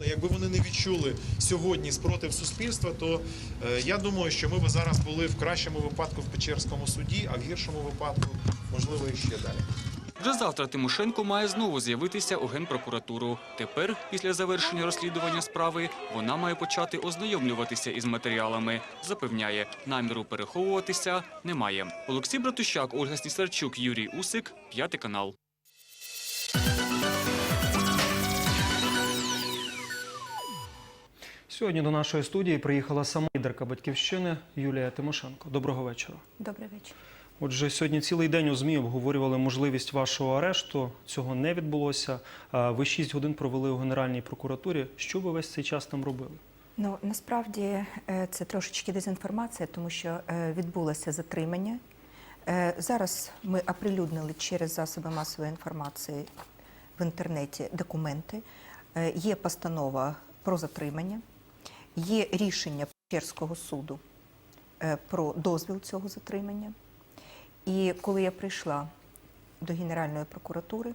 Якби вони не відчули сьогодні спротив суспільства, то е, я думаю, що ми б зараз були в кращому випадку в Печерському суді, а в гіршому випадку, можливо, і ще далі. Вже завтра Тимошенко має знову з'явитися у генпрокуратуру. Тепер, після завершення розслідування справи, вона має почати ознайомлюватися із матеріалами. Запевняє, наміру переховуватися немає. Олексій Братущак, Ольга Снісарчук, Юрій Усик, п'ятий канал. Сьогодні до нашої студії приїхала сама лідерка батьківщини Юлія Тимошенко. Доброго вечора. Добрий вечір. Отже, сьогодні цілий день у ЗМІ обговорювали можливість вашого арешту. Цього не відбулося. Ви шість годин провели у Генеральній прокуратурі. Що ви весь цей час там робили? Ну насправді е, це трошечки дезінформація, тому що е, відбулося затримання. Е, Зараз ми оприлюднили через засоби масової інформації в інтернеті документи. Є постанова про затримання, є рішення Печерського суду е, про дозвіл цього затримання. І коли я прийшла до Генеральної прокуратури,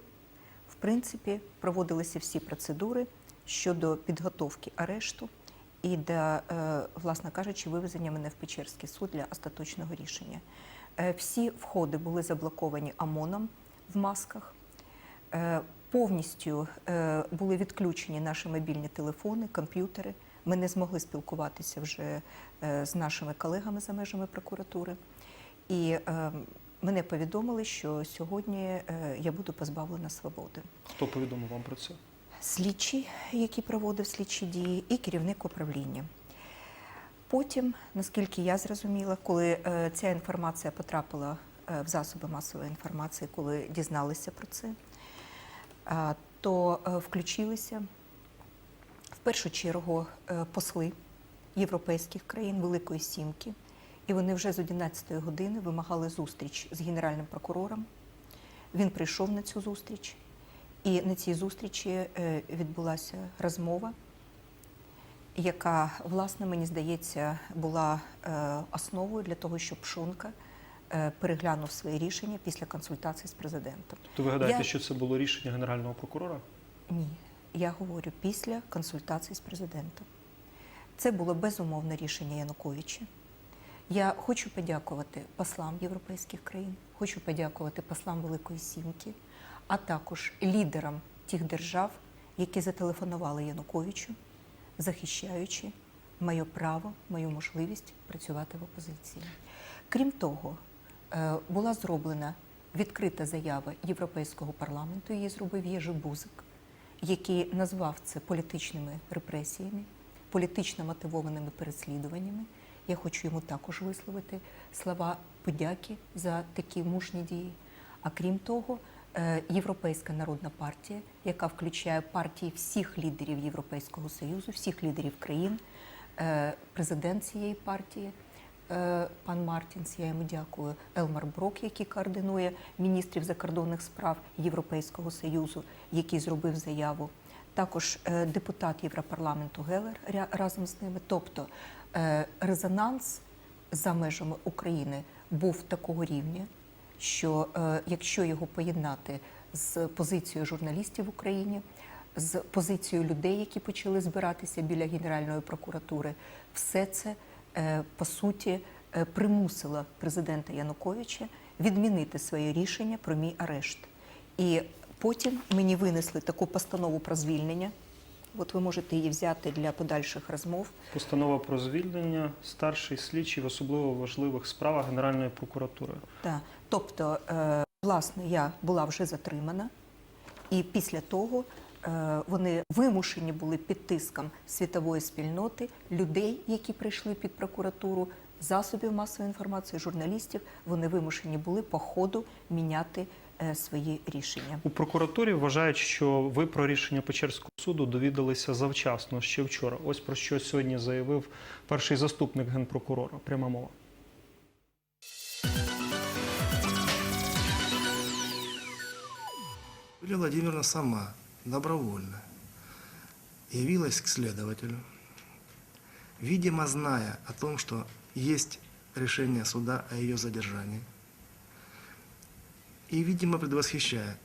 в принципі, проводилися всі процедури щодо підготовки арешту і до, е, власне кажучи, вивезення мене в Печерський суд для остаточного рішення. Е, Всі входи були заблоковані ОМОНом в масках. Повністю були відключені наші мобільні телефони, комп'ютери. Ми не змогли спілкуватися вже е, з нашими колегами за межами прокуратури. І е, мене повідомили, що сьогодні е, я буду позбавлена свободи. Хто повідомив вам про це? Слідчий, який проводив слідчі дії, і керівник управління. Потім, наскільки я зрозуміла, коли ця інформація потрапила в засоби масової інформації, коли дізналися про це, то включилися першу чергу е, посли європейських країн Великої Сімки, і вони вже з 11 години вимагали зустріч з генеральним прокурором. Він прийшов на цю зустріч, і на цій зустрічі е, відбулася розмова, яка, власне, мені здається, була е, основою для того, щоб Шунка е, переглянув свої рішення після консультацій з президентом. То ви гадаєте, Я- що це було рішення генерального прокурора? Ні, я говорю після консультацій з президентом. Це було безумовне рішення Януковича. Я хочу подякувати послам європейських країн, хочу подякувати послам Великої Сімки, а також лідерам тих держав, які зателефонували Януковичу, захищаючи моє право, мою можливість працювати в опозиції. Крім того, е, була зроблена відкрита заява Європейського парламенту, її зробив Єжи Бузик, який назвав це політичними репресіями, політично мотивованими переслідуваннями. Я хочу йому також висловити слова подяки за такі мужні дії. А крім того, е, Європейська народна партія, яка включає партії всіх лідерів Європейського Союзу, всіх лідерів країн, е, президент цієї партії, пан Мартінс, я йому дякую, Елмар Брок, який координує міністрів закордонних справ Європейського Союзу, який зробив заяву. Також е, депутат Європарламенту Гелер разом з ними. Тобто е, резонанс за межами України був такого рівня, що е, якщо його поєднати з позицією журналістів в Україні, з позицією людей, які почали збиратися біля Генеральної прокуратури, все це е, по суті е, примусило президента Януковича відмінити своє рішення про мій арешт. І потім мені винесли таку постанову про звільнення. От ви можете її взяти для подальших розмов. Постанова про звільнення старший слідчий в особливо важливих справах Генеральної прокуратури. Так. Тобто, е, власне, я була вже затримана, і після того е, вони вимушені були під тиском світової спільноти, людей, які прийшли під прокуратуру, засобів масової інформації, журналістів. Вони вимушені були по ходу міняти е, свої рішення. У прокуратурі вважають, що ви про рішення Печерського суду довідалися завчасно ще вчора. Ось про що сьогодні заявив перший заступник генпрокурора. Пряма мова. Юлия Владимировна сама, добровольно, явилась к следователю, видимо, зная о том, что есть решение суда о ее задержании, и, видимо, предвосхищая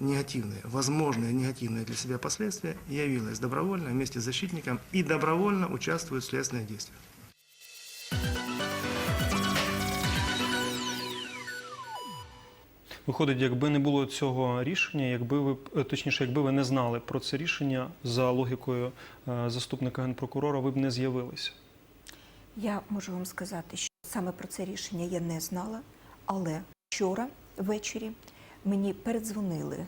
негативные, возможные негативные для себя последствия, явилась добровольно вместе с защитником и добровольно участвует в следственных действиях. Виходить, якби не було цього рішення, якби ви е, точніше, якби ви не знали про це рішення за логікою е, заступника генпрокурора, ви б не з'явилися. Я можу вам сказати, що саме про це рішення я не знала, але вчора ввечері мені передзвонили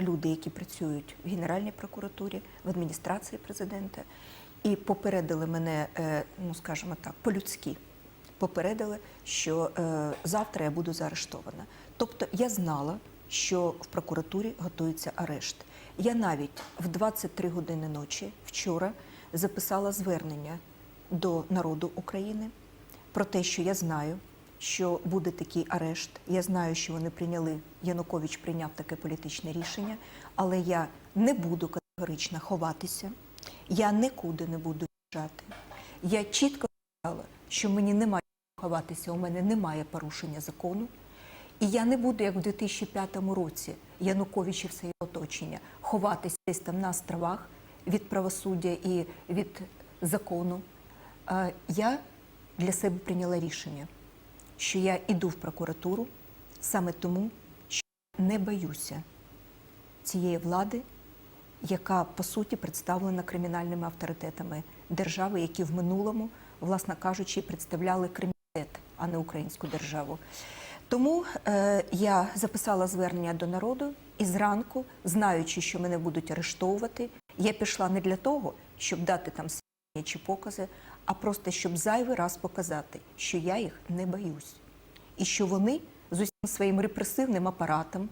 люди, які працюють в Генеральній прокуратурі, в адміністрації президента, і попередили мене, е, ну скажімо так, по-людськи. Попередили, що е, завтра я буду заарештована. Тобто я знала, що в прокуратурі готується арешт. Я навіть в 23 години ночі вчора записала звернення до народу України про те, що я знаю, що буде такий арешт. Я знаю, що вони прийняли, Янукович прийняв таке політичне рішення, але я не буду категорично ховатися, я нікуди не буду їжджати. Я чітко сказала, що мені немає ховатися, у мене немає порушення закону. І я не буду, як в 2005 році, Янукович і все його оточення, ховатися десь там на островах від правосуддя і від закону. Е, Я для себе прийняла рішення, що я іду в прокуратуру саме тому, що не боюся цієї влади, яка по суті представлена кримінальними авторитетами держави, які в минулому, власне кажучи, представляли криміналітет, а не українську державу. Тому е, я записала звернення до народу і зранку, знаючи, що мене будуть арештовувати, я пішла не для того, щоб дати там свідчення чи покази, а просто щоб зайвий раз показати, що я їх не боюсь, і що вони з усім своїм репресивним апаратом,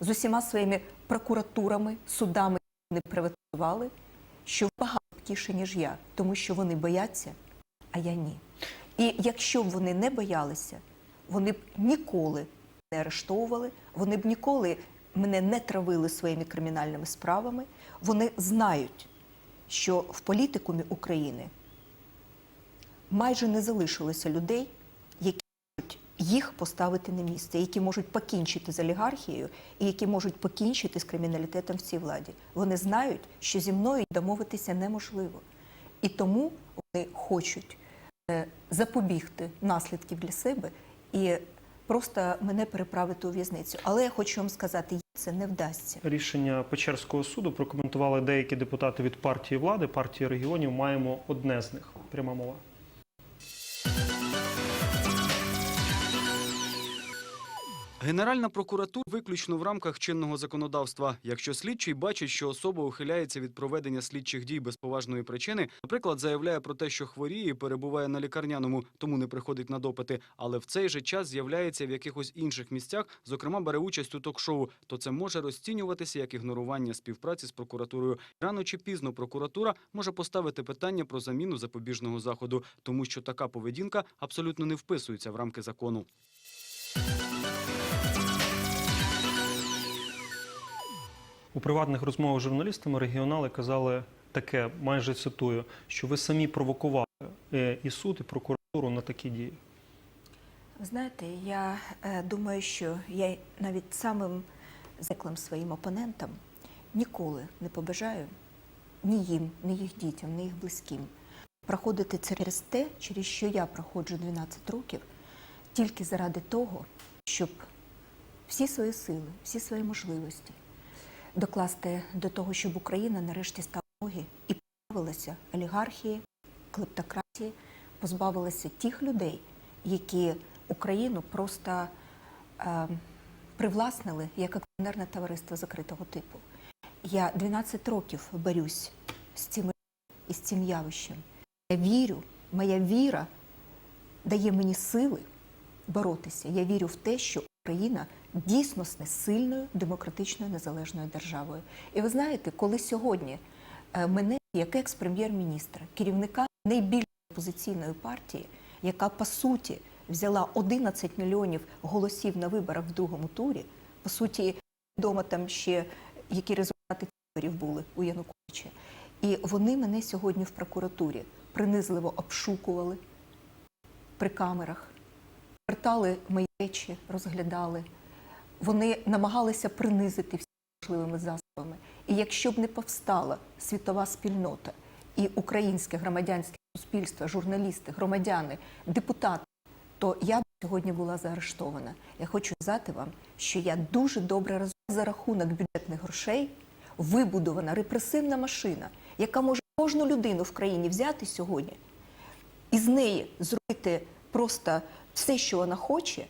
з усіма своїми прокуратурами, судами не приватизували, що багато ніж я, тому що вони бояться, а я ні. І якщо б вони не боялися, вони б ніколи не арештовували, вони б ніколи мене не травили своїми кримінальними справами. Вони знають, що в політикумі України майже не залишилося людей, які можуть їх поставити на місце, які можуть покінчити з олігархією і які можуть покінчити з криміналітетом в цій владі. Вони знають, що зі мною домовитися неможливо. І тому вони хочуть запобігти наслідків для себе і просто мене переправити у в'язницю. Але я хочу вам сказати, це не вдасться. Рішення Печерського суду прокоментували деякі депутати від партії влади, партії регіонів. Маємо одне з них. Пряма мова. Генеральна прокуратура виключно в рамках чинного законодавства. Якщо слідчий бачить, що особа ухиляється від проведення слідчих дій без поважної причини, наприклад, заявляє про те, що хворіє і перебуває на лікарняному, тому не приходить на допити, але в цей же час з'являється в якихось інших місцях, зокрема бере участь у ток-шоу, то це може розцінюватися як ігнорування співпраці з прокуратурою. Рано чи пізно прокуратура може поставити питання про заміну запобіжного заходу, тому що така поведінка абсолютно не вписується в рамки закону. У приватних розмовах з журналістами регіонали казали таке, майже цитую, що ви самі провокували е, і суд, і прокуратуру на такі дії. Знаєте, я е, думаю, що я навіть самим зеклим своїм опонентам ніколи не побажаю ні їм, ні їх дітям, ні їх близьким проходити через те, через що я проходжу 12 років, тільки заради того, щоб всі свої сили, всі свої можливості докласти до того, щоб Україна нарешті стала ноги і позбавилася олігархії, клептократії, позбавилася тих людей, які Україну просто е, привласнили як акціонерне товариство закритого типу. Я 12 років борюсь з цим і з цим явищем. Я вірю, моя віра дає мені сили боротися. Я вірю в те, що Україна дійсно сильною демократичною незалежною державою. І ви знаєте, коли сьогодні е, мене, як екс-прем'єр-міністра, керівника найбільшої опозиційної партії, яка по суті взяла 11 мільйонів голосів на виборах в другому турі, по суті, вдома там ще які результати виборів були у Януковича. І вони мене сьогодні в прокуратурі принизливо обшукували при камерах, вертали мої речі, розглядали. Вони намагалися принизити всі можливими засобами. І якщо б не повстала світова спільнота і українське громадянське суспільство, журналісти, громадяни, депутати, то я б сьогодні була заарештована. Я хочу сказати вам, що я дуже добре розумію за рахунок бюджетних грошей вибудована репресивна машина, яка може кожну людину в країні взяти сьогодні і з неї зробити просто все, що вона хоче.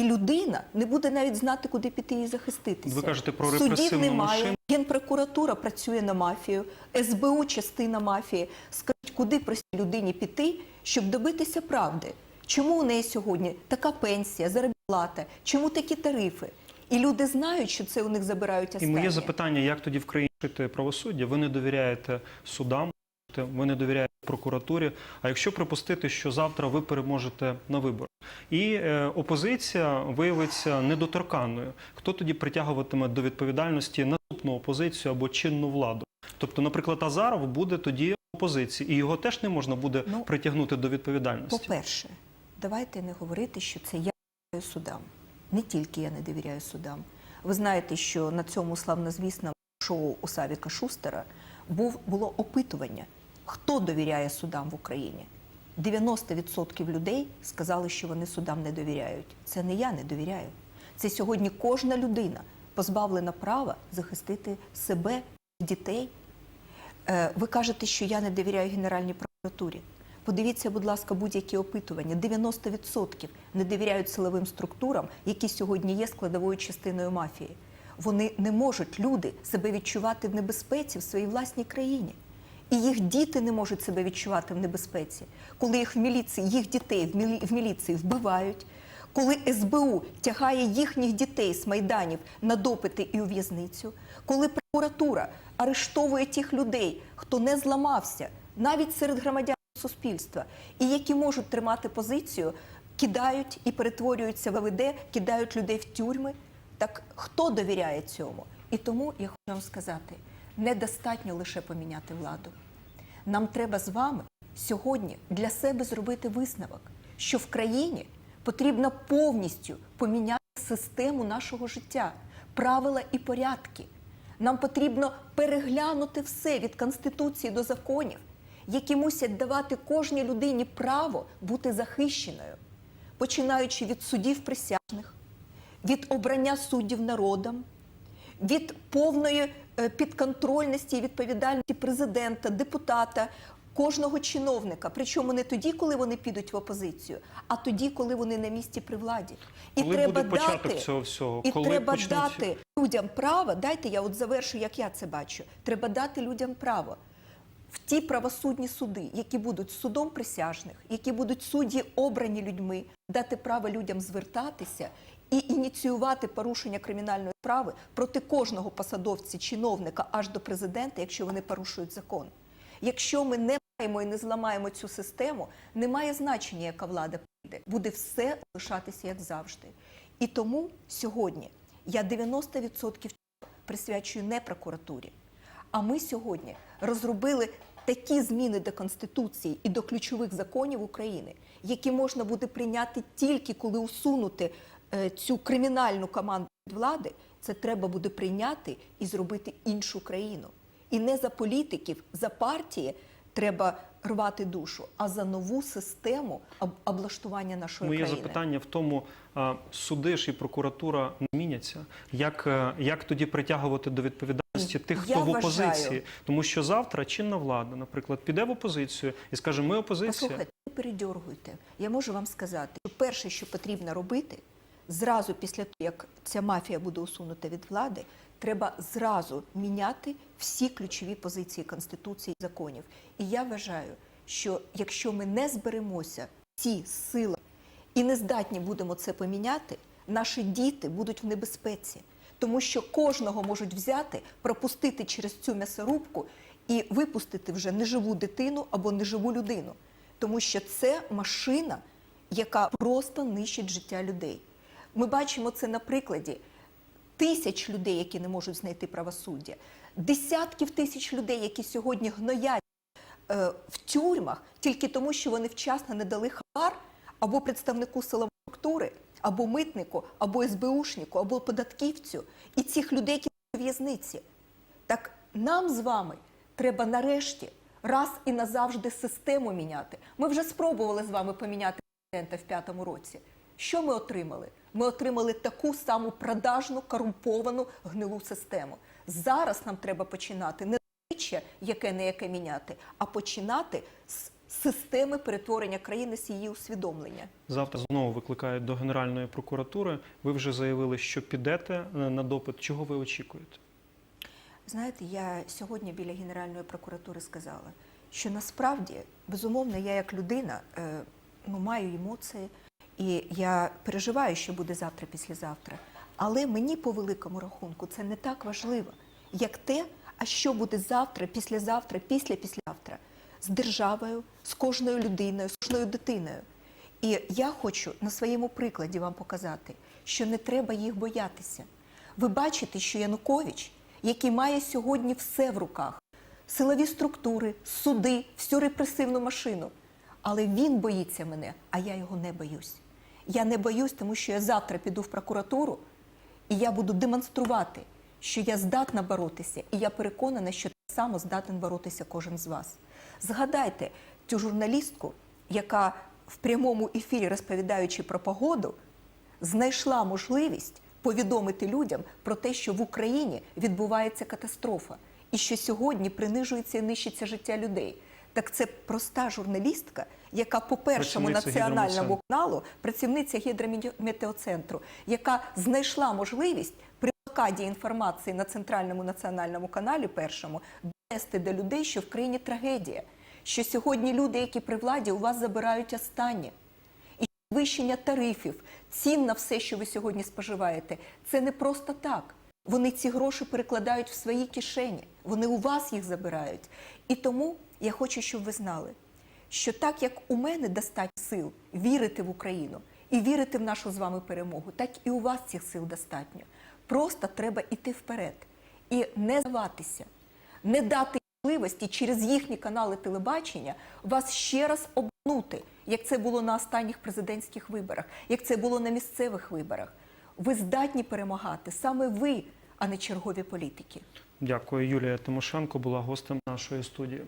І людина не буде навіть знати, куди піти і захиститися. Ви кажете про Судів немає. машину. Генпрокуратура працює на мафію, СБУ частина мафії. Скажіть, куди простій людині піти, щоб добитися правди? Чому у неї сьогодні така пенсія, заробітна плата? Чому такі тарифи? І люди знають, що це у них забирають І моє запитання: як тоді в країні жити правосуддя? Ви не довіряєте судам, ви не довіряєте прокуратурі. А якщо припустити, що завтра ви переможете на виборах, і е, опозиція виявиться недоторканною, хто тоді притягуватиме до відповідальності наступну опозицію або чинну владу? Тобто, наприклад, Азаров буде тоді опозиції, і його теж не можна буде Ну, притягнути до відповідальності. По-перше, давайте не говорити, що це я довіряю судам. Не тільки я не довіряю судам. Ви знаєте, що на цьому славнозвісному шоу у Савіка Шустера був, було опитування, хто довіряє судам в Україні. 90% людей сказали, що вони судам не довіряють. Це не я не довіряю. Це сьогодні кожна людина позбавлена права захистити себе, дітей. Е, Ви кажете, що я не довіряю Генеральній прокуратурі. Подивіться, будь ласка, будь-які опитування. 90% не довіряють силовим структурам, які сьогодні є складовою частиною мафії. Вони не можуть, люди, себе відчувати в небезпеці в своїй власній країні. І їх діти не можуть себе відчувати в небезпеці, коли їх в міліції, їх дітей в мілі- в міліції вбивають, коли СБУ тягає їхніх дітей з майданів на допити і у в'язницю, коли прокуратура арештовує тих людей, хто не зламався, навіть серед громадян суспільства, і які можуть тримати позицію, кидають і перетворюються в ВВД, кидають людей в тюрми. Так хто довіряє цьому? І тому я хочу вам сказати: недостатньо лише поміняти владу. Нам треба з вами сьогодні для себе зробити висновок, що в країні потрібно повністю поміняти систему нашого життя, правила і порядки. Нам потрібно переглянути все від конституції до законів, які мусять давати кожній людині право бути захищеною, починаючи від судів присяжних, від обрання суддів народом, від повної підконтрольності і відповідальності президента, депутата, кожного чиновника. Причому не тоді, коли вони підуть в опозицію, а тоді, коли вони на місці при владі. І Коли треба буде дати, цього всього? І Коли треба почнуть- дати людям право. Дайте я от завершу, як я це бачу. Треба дати людям право. В ті правосудні суди, які будуть судом присяжних, які будуть судді обрані людьми, дати право людям звертатися і ініціювати порушення кримінальної справи проти кожного посадовця, чиновника аж до президента, якщо вони порушують закон. Якщо ми не маємо і не зламаємо цю систему, немає значення, яка влада прийде. Буде все лишатися як завжди. І тому сьогодні я 90% присвячую не прокуратурі. А ми сьогодні розробили такі зміни до Конституції і до ключових законів України, які можна буде прийняти тільки коли усунути цю кримінальну команду від влади. Це треба буде прийняти і зробити іншу країну. І не за політиків, за партії треба рвати душу, а за нову систему об- облаштування нашої Моє країни. запитання в тому, суди ж і прокуратура не зміняться. Як, е, як тоді притягувати до відповідальності тих, хто Я в опозиції? вважаю- Тому що завтра чинна влада, наприклад, піде в опозицію і скаже, ми опозиція. Послухайте, не передьоргуйте. Я можу вам сказати, що перше, що потрібно робити, зразу після того, як ця мафія буде усунута від влади, треба зразу міняти всі ключові позиції Конституції і законів. І я вважаю, що якщо ми не зберемося ці сили і не здатні будемо це поміняти, наші діти будуть в небезпеці. Тому що кожного можуть взяти, пропустити через цю м'ясорубку і випустити вже неживу дитину або неживу людину. Тому що це машина, яка просто нищить життя людей. Ми бачимо це на прикладі тисяч людей, які не можуть знайти правосуддя, десятків тисяч людей, які сьогодні гноять е, в тюрмах тільки тому, що вони вчасно не дали хабар або представнику силової структури, або митнику, або СБУшнику, або податківцю. І цих людей, які в'язниці. Так нам з вами треба нарешті раз і назавжди систему міняти. Ми вже спробували з вами поміняти президента в п'ятому році. Що ми отримали? Ми отримали таку саму продажну, корумповану гнилу систему. Зараз нам треба починати не обличчя, яке не яке міняти, а починати з системи перетворення країни з її усвідомлення. Завтра знову викликають до Генеральної прокуратури. Ви вже заявили, що підете е, на допит. Чого ви очікуєте? Знаєте, я сьогодні біля Генеральної прокуратури сказала, що насправді, безумовно, я як людина е, ну, маю емоції, і я переживаю, що буде завтра, післязавтра. Але мені по великому рахунку це не так важливо, як те, а що буде завтра, післязавтра, після післязавтра з державою, з кожною людиною, з кожною дитиною. І я хочу на своєму прикладі вам показати, що не треба їх боятися. Ви бачите, що Янукович, який має сьогодні все в руках, силові структури, суди, всю репресивну машину. Але він боїться мене, а я його не боюсь. Я не боюсь, тому що я завтра піду в прокуратуру і я буду демонструвати, що я здатна боротися, і я переконана, що так само здатен боротися кожен з вас. Згадайте цю журналістку, яка в прямому ефірі, розповідаючи про погоду, знайшла можливість повідомити людям про те, що в Україні відбувається катастрофа, і що сьогодні принижується і нищиться життя людей. Так це проста журналістка, яка по першому Працівниця національному каналу, працівниця гідрометеоцентру, яка знайшла можливість при блокаді інформації на центральному національному каналі першому донести до людей, що в країні трагедія, що сьогодні люди, які при владі, у вас забирають останнє. І підвищення тарифів, цін на все, що ви сьогодні споживаєте, це не просто так. Вони ці гроші перекладають в свої кишені, вони у вас їх забирають. І тому я хочу, щоб ви знали, що так як у мене достатньо сил вірити в Україну і вірити в нашу з вами перемогу, так і у вас цих сил достатньо. Просто треба йти вперед і не здаватися, не дати можливості через їхні канали телебачення вас ще раз обманути, як це було на останніх президентських виборах, як це було на місцевих виборах. Ви здатні перемагати саме ви, а не чергові політики. Дякую. Юлія Тимошенко була гостем нашої студії.